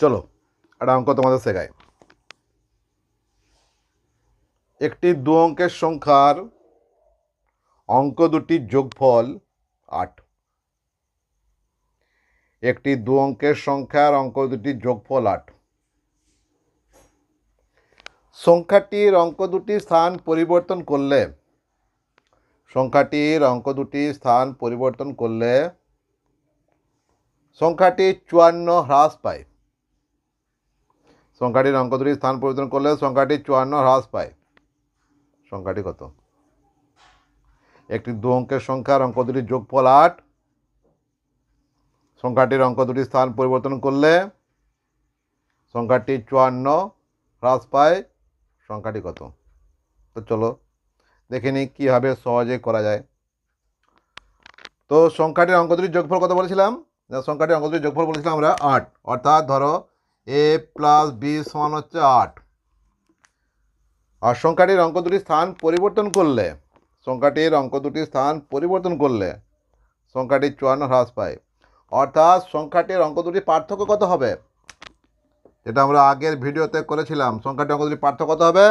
চলো, একটা অঙ্ক তোমাদের শেখায় একটি দু অঙ্কের সংখ্যার অঙ্ক দুটির যোগফল আট। একটি দু অঙ্কের সংখ্যার অঙ্ক দুটির যোগফল আট। সংখ্যাটির অঙ্ক দুটি স্থান পরিবর্তন করলে, সংখ্যাটির অঙ্ক দুটি স্থান পরিবর্তন করলে, সংখ্যাটি চুয়ান্ন হ্রাস পায়। সংখ্যাটির অঙ্ক দুটি স্থান পরিবর্তন করলে সংখ্যাটি চুয়ান্ন হ্রাস পায়। সংখ্যাটি কত? একটি দু অঙ্কের সংখ্যার অঙ্ক দুটির যোগফল আট। সংখ্যাটির অঙ্ক দুটি স্থান পরিবর্তন করলে সংখ্যাটি চুয়ান্ন হ্রাস পায়। সংখ্যাটি কত? তো চলো দেখে নিই কীভাবে সহজে করা যায়। তো সংখ্যাটির অঙ্ক দুটির যোগফল কত বলেছিলাম? সংখ্যাটির অঙ্ক দুটির যোগফল বলেছিলাম আমরা আট। অর্থাৎ ধরো এ প্লাস বি সমান হচ্ছে আট। আর সংখ্যাটির অঙ্ক দুটি স্থান পরিবর্তন করলে, সংখ্যাটির অঙ্ক দুটি স্থান পরিবর্তন করলে সংখ্যাটি চুয়ান্ন হ্রাস পায়। অর্থাৎ সংখ্যাটির অঙ্ক দুটি পার্থক্য কত হবে? যেটা আমরা আগের ভিডিওতে করেছিলাম। সংখ্যাটির অঙ্ক দুটি পার্থক্য কত হবে?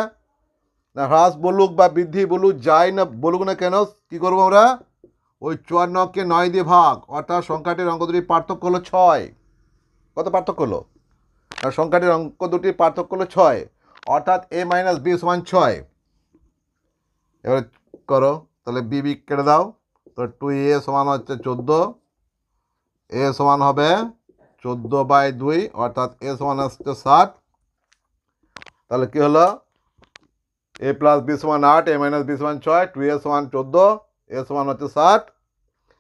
না, হ্রাস বলুক বা বৃদ্ধি বলুক, যাই না বলুক না কেন, কী করব আমরা? ওই চুয়ান্নকে নয় দিয়ে ভাগ। অর্থাৎ সংখ্যাটির অঙ্ক দুটির পার্থক্য হলো ছয়। কত পার্থক্য হলো? আর সংখ্যাটির অঙ্ক দুটির পার্থক্য হলো ছয়। অর্থাৎ এ মাইনাস বি সমান ছয়। এবার করো, তাহলে বি বি কেটে দাও। তো টু এ সমান হচ্ছে চোদ্দ। এ সমান হবে চোদ্দ বাই দুই, অর্থাৎ এ সমান হচ্ছে ষাট তাহলে কী হলো? এ প্লাস বি সমান আট এ মাইনাস বি সমান ছয় টু এ সমান চোদ্দ এ সমান হচ্ছে ষাট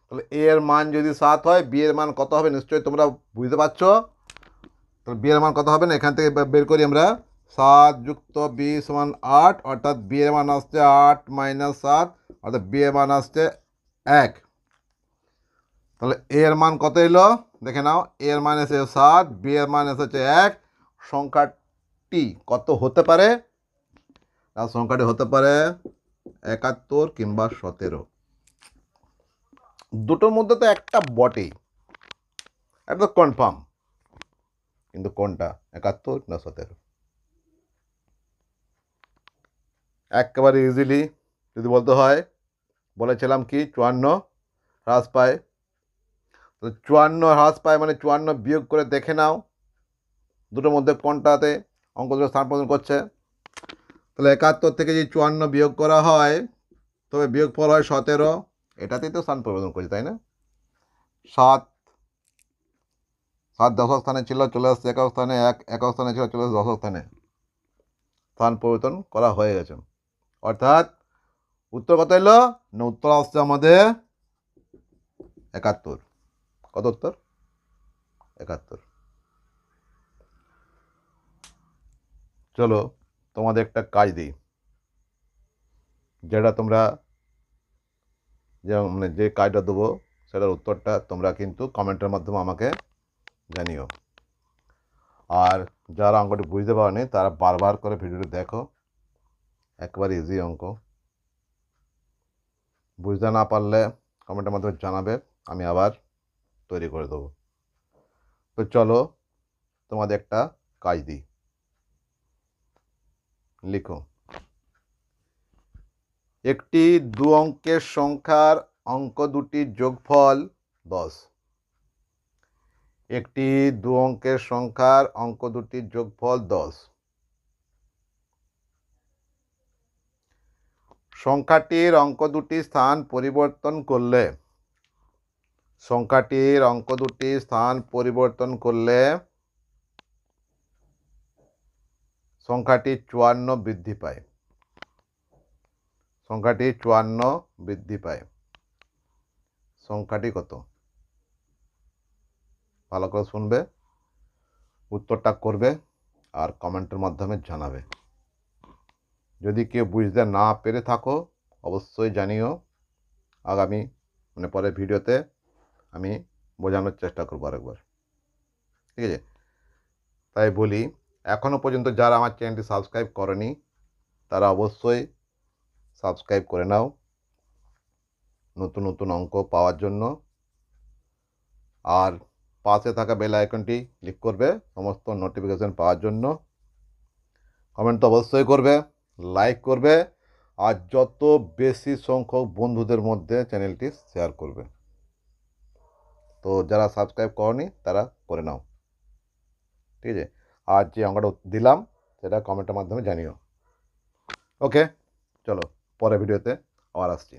তাহলে এ এর মান যদি সাত হয় বি এর মান কত হবে, নিশ্চয়ই তোমরা বুঝতে পারছ। তাহলে বি এর মান কত হবে না? এখান থেকে বের করি আমরা। সাত যুক্ত বি সমান আট, অর্থাৎ বি মান আসছে আট মাইনাস সাত, অর্থাৎ বি মান আসছে এক। তাহলে এর মান কত এলো? দেখে নাও এর মান এসে সাত বি এর মান এসেছে এক। সংখ্যাটি কত হতে পারে? না, সংখ্যাটি হতে পারে একাত্তর কিংবা সতেরো। দুটোর মধ্যে তো একটা বটেই। তো কনফার্ম কিন্তু কোনটা? একাত্তর না সতেরো? একেবারে ইজিলি যদি বলতে হয়, বলেছিলাম কি? চুয়ান্ন হ্রাস পায়। তো চুয়ান্ন হ্রাস পায় মানে চুয়ান্ন বিয়োগ করে দেখে নাও, দুটোর মধ্যে কোনটাতে অঙ্ক দুটো স্থান প্রদান করছে। তাহলে একাত্তর থেকে যদি চুয়ান্ন বিয়োগ করা হয়, তবে বিয়োগ ফল হয় সতেরো, এটাতেই তো স্থান পরিবর্তন করছে, তাই না? সাত সাত দশক স্থানে ছিল, চলে আসছে একক স্থানে, এক, একক স্থানে ছিল, চলে আসছে দশক স্থানে। স্থান পরিবর্তন করা হয়ে গেছে। অর্থাৎ, উত্তর কত এলো? না, উত্তর আসছে আমাদের একাত্তর। কত উত্তর? একাত্তর। চলো, তোমাদের একটা কাজ দিই। যেটা তোমরা, যে মানে যে কাজটা দেবো, সেটার উত্তরটা তোমরা কিন্তু কমেন্টের মাধ্যমে আমাকে জানিও। আর যারা অঙ্কটি বুঝতে পারেনি, তারা বারবার করে ভিডিওটি দেখো। একবারে ইজি অঙ্ক। বুঝতে না পারলে কমেন্টের মাধ্যমে জানাবে, আমি আবার তৈরি করে দেবো। তো চলো তোমাদের একটা কাজ দিই। লিখো। একটি দু অঙ্কের সংখ্যার অঙ্ক দুটির যোগফল দশ। একটি দু অঙ্কের সংখ্যার অঙ্ক দুটির যোগফল দশ। সংখ্যাটির অঙ্ক দুটি স্থান পরিবর্তন করলে, সংখ্যাটির অঙ্ক দুটি স্থান পরিবর্তন করলে, সংখ্যাটি চুয়ান্ন বৃদ্ধি পায়। সংখ্যাটি চুয়ান্ন বৃদ্ধি পায়। সংখ্যাটি কত? ভালো করে শুনবে, উত্তরটা করবে আর কমেন্টের মাধ্যমে জানাবে। যদি কেউ বুঝতে না পেরে থাকো, অবশ্যই জানিও। আগামী মানে পরের ভিডিওতে আমি বোঝানোর চেষ্টা করব আরেকবার। ঠিক আছে? তাই বলি এখনও পর্যন্ত যারা আমার চ্যানেলটি সাবস্ক্রাইব করেনি, তারা অবশ্যই সাবস্ক্রাইব করে নাও। নতুন নতুন অঙ্ক পাওয়ার জন্য। আর পাশে থাকা বেল আইকনটি ক্লিক করবে, সমস্ত নোটিফিকেশান পাওয়ার জন্য। কমেন্ট তো অবশ্যই করবে লাইক করবে, আর যত বেশি সংখ্যক বন্ধুদের মধ্যে চ্যানেলটি শেয়ার করবে। তো যারা সাবস্ক্রাইব করনি, তারা করে নাও। ঠিক আছে? আর যে অঙ্কটা দিলাম, সেটা কমেন্টের মাধ্যমে জানিও। ওকে চলো, পরের ভিডিওতে আবার আসছি।